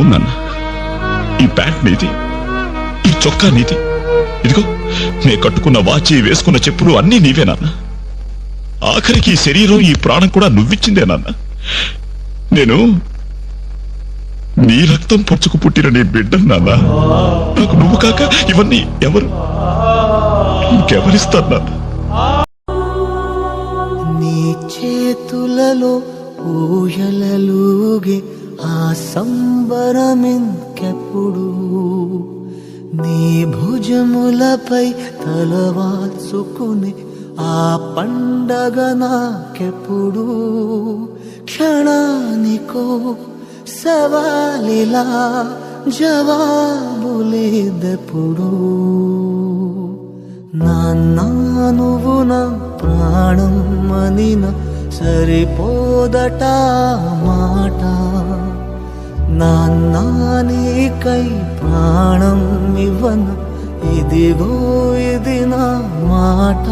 అవును నాన్న ఈ ప్యాంట్ నీది ఈ చొక్కా నీది. ఇదిగో నే కట్టుకున్న వాచి వేసుకున్న చెప్పులు అన్నీ నీవే నాన్న ఆఖరికి ఈ శరీరం ఈ ప్రాణం కూడా నువ్విచ్చిందే నాన్న నేను నీ రక్తం పొచ్చుకు పుట్టిన నీ బిడ్డ నాన్న. నాకు నువ్వు కాక ఇవన్నీ ఎవరు? ఇంకెవరిస్తారు నాన్న? నీ చేతులలో ఊయలలుగే ఆ సంబరమెంకెప్పుడు నీ భుజములపై తలవాల్చుకుని ఆ పండగ నాకెప్పుడు? క్షణానికో సవాలిలా జవాబులేదెప్పుడు? నాన్నా నువ్వు నా ప్రాణం మనిన సరిపోదట నాన్నా నీకై ప్రాణం ఇవ్వను. ఇదిగో ఇది నా మాట.